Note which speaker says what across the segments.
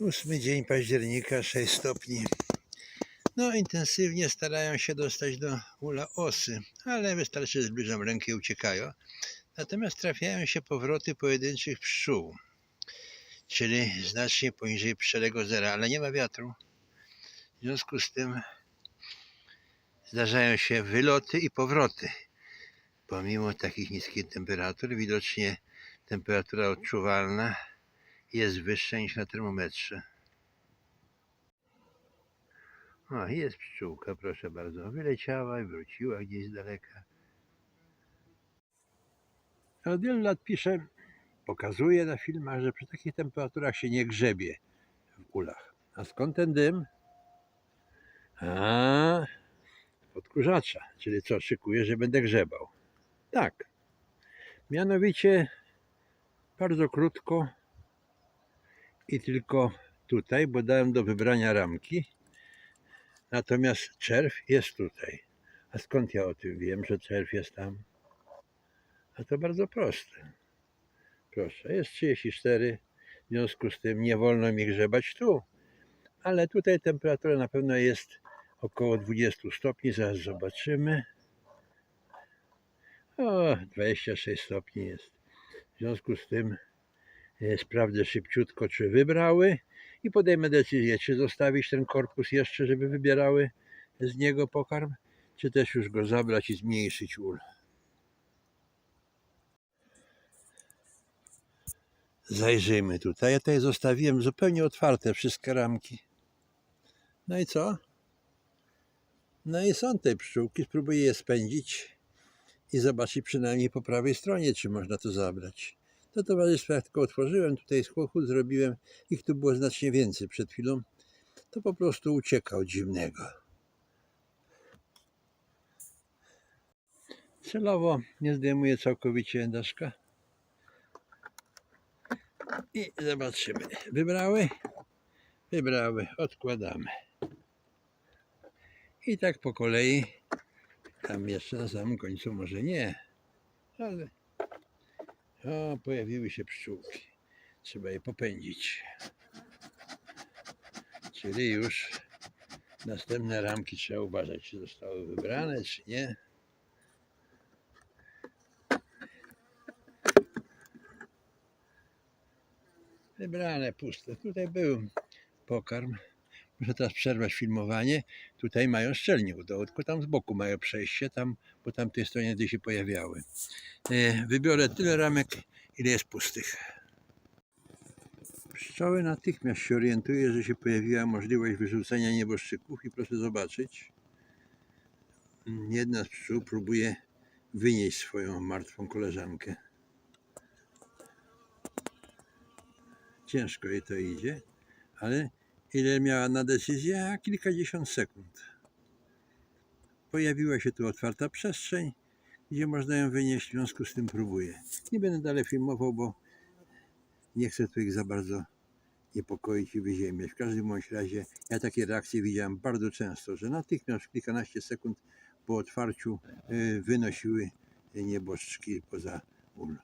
Speaker 1: Ósmy dzień października, 6 stopni. No, intensywnie starają się dostać do ula osy, ale wystarczy, zbliżam rękę i uciekają. Natomiast trafiają się powroty pojedynczych pszczół, czyli znacznie poniżej pszczelego zera, ale nie ma wiatru. W związku z tym zdarzają się wyloty i powroty. Pomimo takich niskich temperatur, widocznie temperatura odczuwalna jest wyższa niż na termometrze. O, jest pszczółka, proszę bardzo. Wyleciała i wróciła gdzieś z daleka. Od wielu lat piszę, pokazuję na filmach, że przy takich temperaturach się nie grzebie w ulach. A skąd ten dym? A, odkurzacza. Czyli co, szykuję, że będę grzebał. Tak. Mianowicie bardzo krótko i tylko tutaj, bo dałem do wybrania ramki. Natomiast czerw jest tutaj. A skąd ja o tym wiem, że czerw jest tam? A to bardzo proste. Proszę, jest 34, w związku z tym nie wolno mi grzebać tu. Ale tutaj temperatura na pewno jest około 20 stopni, zaraz zobaczymy. O, 26 stopni jest. W związku z tym sprawdzę szybciutko, czy wybrały i podejmę decyzję, czy zostawić ten korpus jeszcze, żeby wybierały z niego pokarm, czy też już go zabrać i zmniejszyć ul. Zajrzyjmy tutaj. Ja tutaj zostawiłem zupełnie otwarte wszystkie ramki. No i co? No i są te pszczółki. Spróbuję je spędzić i zobaczyć przynajmniej po prawej stronie, czy można to zabrać. To towarzystwo, jak tylko otworzyłem, tutaj schłochód zrobiłem, ich tu było znacznie więcej przed chwilą, to po prostu uciekał dziwnego. Celowo nie zdejmuję całkowicie daszka. I zobaczymy. Wybrały? Wybrały. Odkładamy. I tak po kolei. Tam jeszcze na samym końcu może nie. Ale o, pojawiły się pszczółki. Trzeba je popędzić. Czyli już następne ramki trzeba uważać, czy zostały wybrane, czy nie. Wybrane, puste. Tutaj był pokarm. Muszę teraz przerwać filmowanie. Tutaj mają szczelnie u dołu, tylko tam z boku mają przejście, tam po tamtej stronie gdzie się pojawiały. E, Wybiorę tyle ramek, ile jest pustych. Pszczoły natychmiast się orientuje, że się pojawiła możliwość wyrzucenia nieboszczyków i proszę zobaczyć. Jedna z pszczół próbuje wynieść swoją martwą koleżankę. Ciężko jej to idzie, ale ile miała na decyzję? Kilkadziesiąt sekund. Pojawiła się tu otwarta przestrzeń, gdzie można ją wynieść, w związku z tym próbuję. Nie będę dalej filmował, bo nie chcę tu ich za bardzo niepokoić i wyziemiać. W każdym bądź razie ja takie reakcje widziałem bardzo często, że natychmiast kilkanaście sekund po otwarciu y, wynosiły nieboszczki poza ul.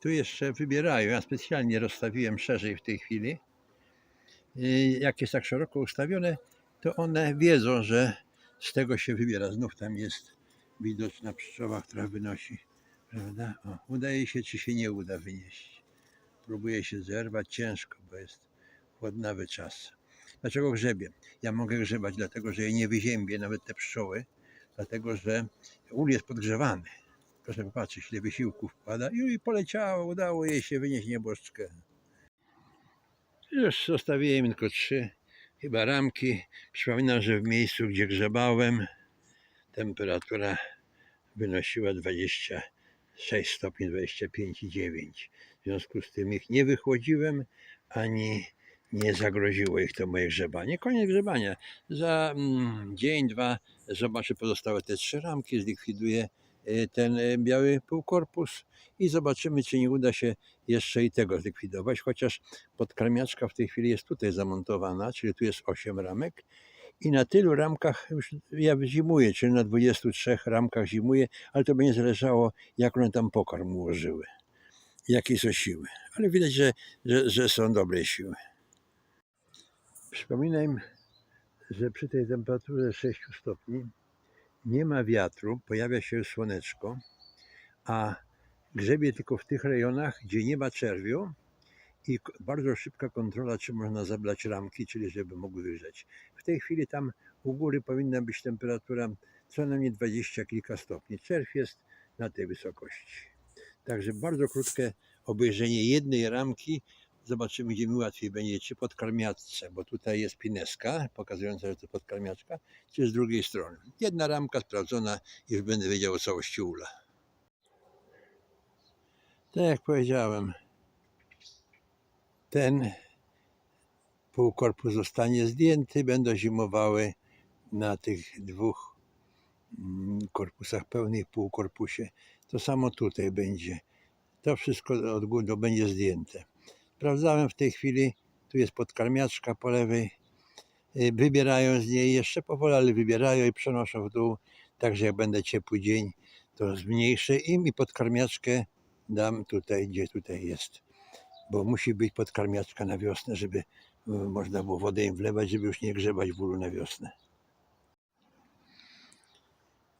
Speaker 1: Tu jeszcze wybierają. Ja specjalnie rozstawiłem szerzej w tej chwili. Jak jest tak szeroko ustawione, to one wiedzą, że z tego się wybiera. Znów tam jest widoczna pszczoła, która wynosi. Prawda? O, udaje się, czy się nie uda wynieść. Próbuje się zerwać ciężko, bo jest chłodnawy czas. Dlaczego grzebie? Ja mogę grzebać, dlatego że je nie wyziębię, nawet te pszczoły, dlatego że ul jest podgrzewany. Proszę popatrzeć, ile wysiłku wkłada i poleciało, udało jej się wynieść nieboszczkę. Już zostawiłem tylko trzy chyba ramki. Przypominam, że w miejscu, gdzie grzebałem, temperatura wynosiła 26 stopni 25,9. W związku z tym ich nie wychłodziłem, ani nie zagroziło ich to moje grzebanie. Koniec grzebania. Za mm, dzień, dwa zobaczę pozostałe te trzy ramki, zlikwiduję ten y, biały półkorpus i zobaczymy, czy nie uda się jeszcze i tego zlikwidować, chociaż podkarmiaczka w tej chwili jest tutaj zamontowana, czyli tu jest 8 ramek i na tylu ramkach już ja zimuję, czyli na 23 ramkach zimuję, ale to będzie zależało, jak one tam pokarm ułożyły. jakie są siły. Ale widać, że, że, że są dobre siły. Przypominam, że przy tej temperaturze 6 stopni nie ma wiatru, pojawia się słoneczko, a grzebie tylko w tych rejonach, gdzie nie ma czerwiu i bardzo szybka kontrola, czy można zablać ramki, czyli żeby mogły wygrzeć. W tej chwili tam u góry powinna być temperatura co najmniej 20 kilka stopni. Czerw jest na tej wysokości. Także bardzo krótkie obejrzenie jednej ramki. Zobaczymy, gdzie mi łatwiej będzie, czy pod karmiatce, bo tutaj jest pineska pokazująca, że to podkarmiaczka, czy z drugiej strony. Jedna ramka sprawdzona, już będę wiedział o całości ula. Tak jak powiedziałem, ten półkorpus zostanie zdjęty, będą zimowały na tych dwóch mm, korpusach pełnych półkorpusie. To samo tutaj będzie. To wszystko od góry będzie zdjęte. Sprawdzałem w tej chwili, tu jest podkarmiaczka po lewej. Y, Wybierają z niej jeszcze powoli, ale wybierają i przenoszą w dół. Także jak będę ciepły dzień, to zmniejszę im i podkarmiaczkę dam tutaj, gdzie tutaj jest. Bo musi być podkarmiaczka na wiosnę, żeby y, można było wodę im wlewać, żeby już nie grzebać w ulu na wiosnę.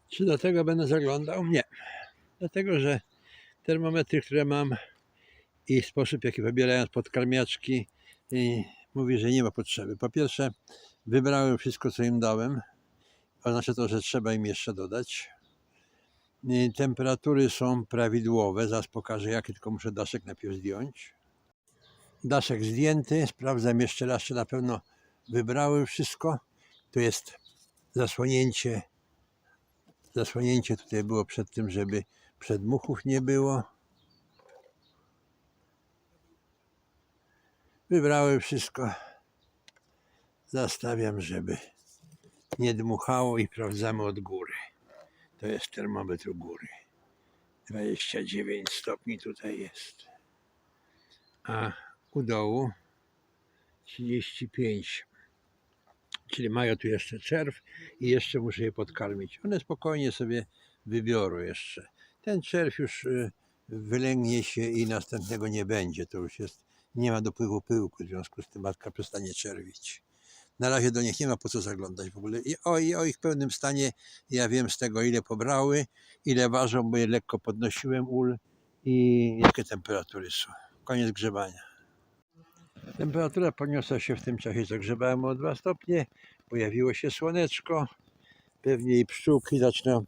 Speaker 1: Czy do tego będę zaglądał? Nie. Dlatego, że termometry, które mam i sposób, jaki wybierają podkarmiaczki, mówi, że nie ma potrzeby. Po pierwsze, wybrałem wszystko, co im dałem. Oznacza to, że trzeba im jeszcze dodać. Temperatury są prawidłowe. Zaraz pokażę, jakie tylko muszę daszek najpierw zdjąć. Daszek zdjęty. Sprawdzam jeszcze raz, czy na pewno wybrały wszystko. Tu jest zasłonięcie. Zasłonięcie tutaj było przed tym, żeby przedmuchów nie było. Wybrały wszystko. Zastawiam, żeby nie dmuchało i sprawdzamy od góry. To jest termometr góry. 29 stopni tutaj jest. A u dołu 35. Czyli mają tu jeszcze czerw i jeszcze muszę je podkarmić. One spokojnie sobie wybiorą jeszcze. Ten czerw już y, wylęgnie się i następnego nie będzie. To już jest, nie ma dopływu pyłku, w związku z tym matka przestanie czerwić. Na razie do nich nie ma po co zaglądać w ogóle. I o, i o ich pełnym stanie ja wiem z tego, ile pobrały, ile ważą, bo je lekko podnosiłem ul i jakie temperatury są. Koniec grzebania. Temperatura podniosła się w tym czasie, co grzebałem o 2 stopnie. Pojawiło się słoneczko. Pewnie i pszczółki zaczną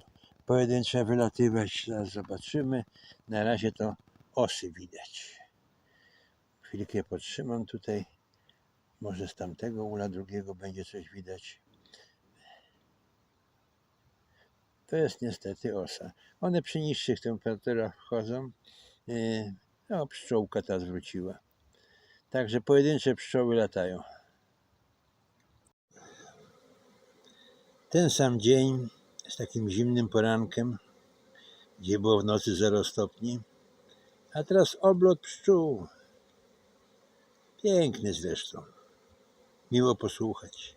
Speaker 1: pojedyncze wylatywać. Zaraz zobaczymy. Na razie to osy widać. Chwilkę podtrzymam tutaj. Może z tamtego ula drugiego będzie coś widać. To jest niestety osa. One przy niższych temperaturach wchodzą. Yy, No, pszczółka ta zwróciła. Także pojedyncze pszczoły latają. Ten sam dzień z takim zimnym porankiem, gdzie było w nocy 0 stopni, a teraz oblot pszczół. Piękny zresztą. Miło posłuchać.